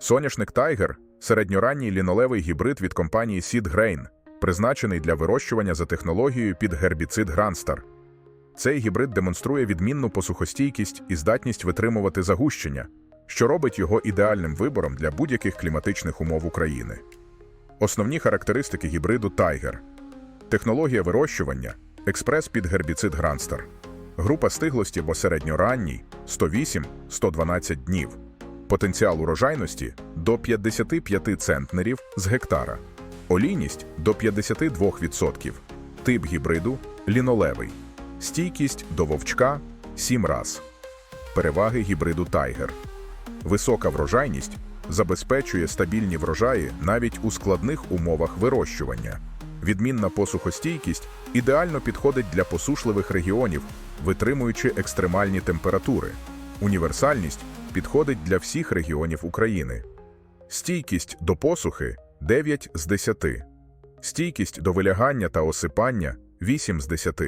Соняшник Tiger – середньоранній лінолевий гібрид від компанії Seed Grain, призначений для вирощування за технологією під гербіцид Гранстар. Цей гібрид демонструє відмінну посухостійкість і здатність витримувати загущення, що робить його ідеальним вибором для будь-яких кліматичних умов України. Основні характеристики гібриду Tiger – технологія вирощування, експрес під гербіцид Гранстар, група стиглості або середньоранній 108-112 днів, потенціал урожайності до 55 центнерів з гектара, олійність до 52%, тип гібриду лінолевий, стійкість до вовчка 7 раз, переваги гібриду Tiger. Висока врожайність забезпечує стабільні врожаї навіть у складних умовах вирощування. Відмінна посухостійкість ідеально підходить для посушливих регіонів, витримуючи екстремальні температури. Універсальність підходить для всіх регіонів України. Стійкість до посухи 9 з 10. Стійкість до вилягання та осипання 8 з 10.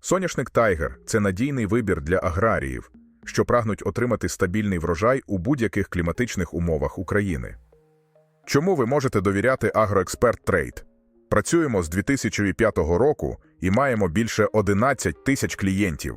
Соняшник Тайгер це надійний вибір для аграріїв, що прагнуть отримати стабільний врожай у будь-яких кліматичних умовах України. Чому ви можете довіряти Агроексперт Трейд? Працюємо з 2005 року і маємо більше 11 тисяч клієнтів.